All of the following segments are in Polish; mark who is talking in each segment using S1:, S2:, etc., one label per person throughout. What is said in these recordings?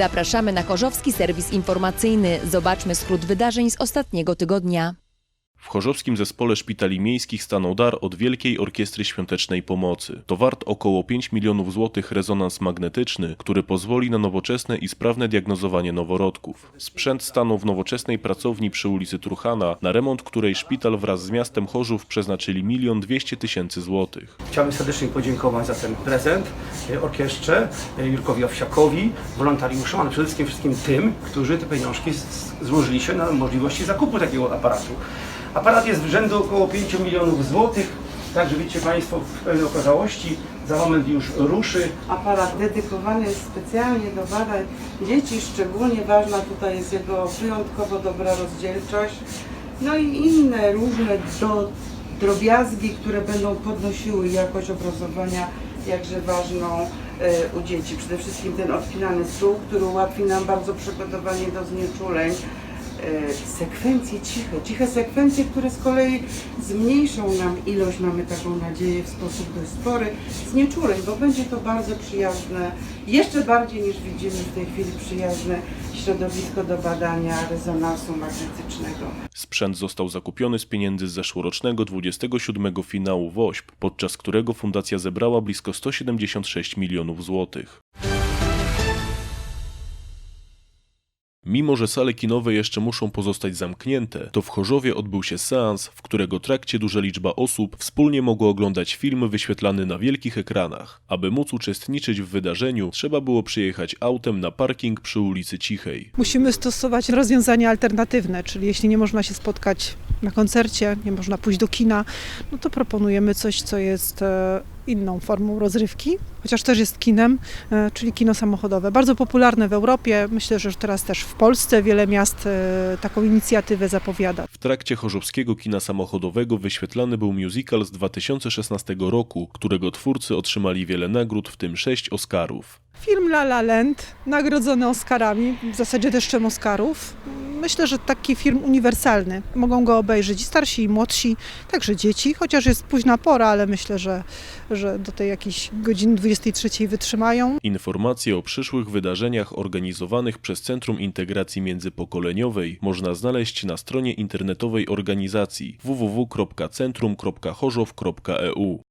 S1: Zapraszamy na Chorzowski Serwis Informacyjny. Zobaczmy skrót wydarzeń z ostatniego tygodnia.
S2: W Chorzowskim Zespole Szpitali Miejskich stanął dar od Wielkiej Orkiestry Świątecznej Pomocy. To wart około 5 milionów złotych rezonans magnetyczny, który pozwoli na nowoczesne i sprawne diagnozowanie noworodków. Sprzęt stanął w nowoczesnej pracowni przy ulicy Truchana, na remont której szpital wraz z miastem Chorzów przeznaczyli milion 200 tysięcy złotych.
S3: Chciałbym serdecznie podziękować za ten prezent e, orkiestrze, e, Jurkowi Owsiakowi, wolontariuszom, ale przede wszystkim wszystkim tym, którzy te pieniążki złożyli się na możliwości zakupu takiego aparatu. Aparat jest w rzędu około 5 milionów złotych, także widzicie Państwo w pełnej okazałości, za moment już ruszy.
S4: aparat dedykowany jest specjalnie do badań dzieci. Szczególnie ważna tutaj jest jego wyjątkowo dobra rozdzielczość. No i inne różne do, drobiazgi, które będą podnosiły jakość obrazowania, jakże ważną e, u dzieci. Przede wszystkim ten odpinany stół, który ułatwi nam bardzo przygotowanie do znieczuleń. E, sekwencje ciche, ciche sekwencje, które z kolei zmniejszą nam ilość, mamy taką nadzieję, w sposób dość spory, znieczuleń, bo będzie to bardzo przyjazne, jeszcze bardziej niż widzimy w tej chwili przyjazne środowisko do badania rezonansu magnetycznego.
S2: Sprzęt został zakupiony z pieniędzy z zeszłorocznego 27 finału WOŚP, podczas którego fundacja zebrała blisko 176 milionów złotych. Mimo, że sale kinowe jeszcze muszą pozostać zamknięte, to w Chorzowie odbył się seans, w którego trakcie duża liczba osób wspólnie mogło oglądać film wyświetlany na wielkich ekranach. Aby móc uczestniczyć w wydarzeniu, trzeba było przyjechać autem na parking przy ulicy Cichej.
S5: Musimy stosować rozwiązania alternatywne, czyli jeśli nie można się spotkać na koncercie, nie można pójść do kina, no to proponujemy coś, co jest e, inną formą rozrywki, chociaż też jest kinem, e, czyli kino samochodowe. Bardzo popularne w Europie, myślę, że teraz też w Polsce wiele miast e, taką inicjatywę zapowiada.
S2: W trakcie chorzowskiego kina samochodowego wyświetlany był musical z 2016 roku, którego twórcy otrzymali wiele nagród, w tym sześć Oscarów.
S5: Film La La Land, nagrodzony Oscarami, w zasadzie deszczem Oscarów. Myślę, że taki film uniwersalny. Mogą go obejrzeć i starsi, i młodsi, także dzieci, chociaż jest późna pora, ale myślę, że, że do tej jakiejś godziny 23 wytrzymają.
S2: Informacje o przyszłych wydarzeniach organizowanych przez Centrum Integracji Międzypokoleniowej można znaleźć na stronie internetowej organizacji www.centrum.chorzow.eu.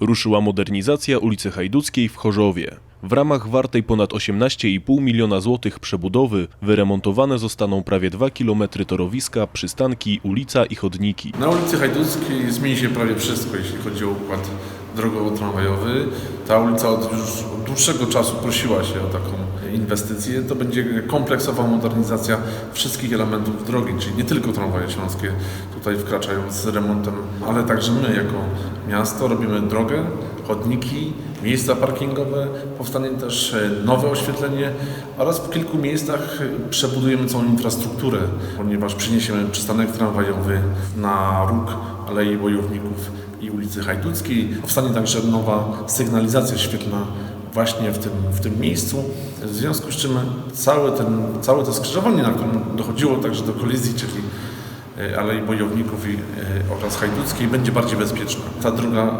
S2: Ruszyła modernizacja ulicy Hajduckiej w Chorzowie. W ramach wartej ponad 18,5 miliona złotych przebudowy wyremontowane zostaną prawie 2 km torowiska, przystanki, ulica i chodniki.
S6: Na ulicy Hajduckiej zmieni się prawie wszystko, jeśli chodzi o układ drogowo-tramwajowy. Ta ulica od już od dłuższego czasu prosiła się o taką inwestycję. To będzie kompleksowa modernizacja wszystkich elementów drogi, czyli nie tylko tramwaje śląskie tutaj wkraczają z remontem, ale także my jako miasto robimy drogę, chodniki, miejsca parkingowe, powstanie też e, nowe oświetlenie oraz w kilku miejscach przebudujemy całą infrastrukturę, ponieważ przyniesiemy przystanek tramwajowy na róg Alei Bojowników i ulicy Hajduckiej. Powstanie także nowa sygnalizacja świetlna właśnie w tym, w tym miejscu, w związku z czym całe, ten, całe to skrzyżowanie, na którym dochodziło także do kolizji, czyli e, Alei Bojowników i, e, oraz Hajduckiej będzie bardziej bezpieczna. Ta droga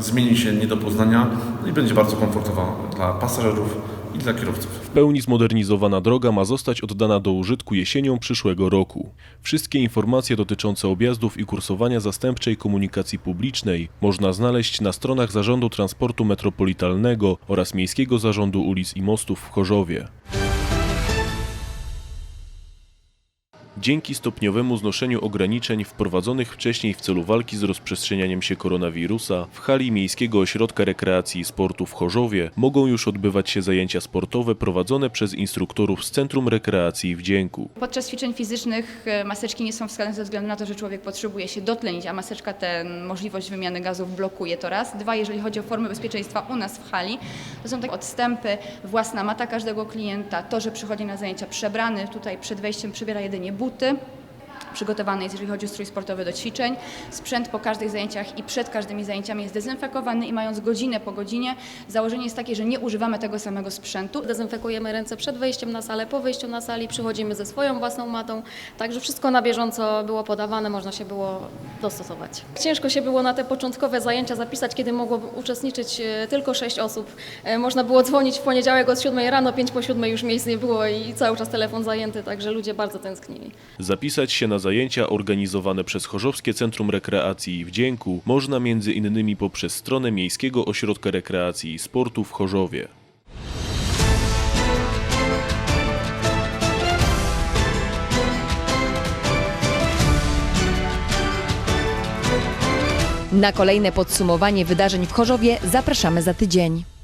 S6: zmieni się nie do poznania i będzie bardzo komfortowa dla pasażerów dla kierowców.
S2: W pełni zmodernizowana droga ma zostać oddana do użytku jesienią przyszłego roku. Wszystkie informacje dotyczące objazdów i kursowania zastępczej komunikacji publicznej można znaleźć na stronach Zarządu Transportu Metropolitalnego oraz Miejskiego Zarządu Ulic i Mostów w Chorzowie. Dzięki stopniowemu znoszeniu ograniczeń wprowadzonych wcześniej w celu walki z rozprzestrzenianiem się koronawirusa, w hali Miejskiego Ośrodka Rekreacji i Sportu w Chorzowie mogą już odbywać się zajęcia sportowe prowadzone przez instruktorów z Centrum Rekreacji w Dzięku.
S7: Podczas ćwiczeń fizycznych e, maseczki nie są wskazane ze względu na to, że człowiek potrzebuje się dotlenić, a maseczka tę możliwość wymiany gazów blokuje to raz. Dwa, jeżeli chodzi o formy bezpieczeństwa u nas w hali, to są takie odstępy, własna mata każdego klienta, to, że przychodzi na zajęcia przebrany, tutaj przed wejściem przybiera jedynie buty. birlikte przygotowany jest, jeżeli chodzi o strój sportowy do ćwiczeń. Sprzęt po każdych zajęciach i przed każdymi zajęciami jest dezynfekowany i mając godzinę po godzinie, założenie jest takie, że nie używamy tego samego sprzętu.
S8: Dezynfekujemy ręce przed wejściem na salę, po wyjściu na sali, przychodzimy ze swoją własną matą, także wszystko na bieżąco było podawane, można się było dostosować. Ciężko się było na te początkowe zajęcia zapisać, kiedy mogło uczestniczyć e, tylko sześć osób. E, Można było dzwonić w poniedziałek od 7 rano, 5 po 7 już miejsc nie było i cały czas telefon zajęty, także ludzie bardzo tęsknili.
S2: Zapisać się na zajęcia organizowane przez Chorzowskie Centrum Rekreacji i Wdzięku można między innymi poprzez stronę Miejskiego Ośrodka Rekreacji i Sportu w Chorzowie.
S1: Na kolejne podsumowanie wydarzeń w Chorzowie zapraszamy za tydzień.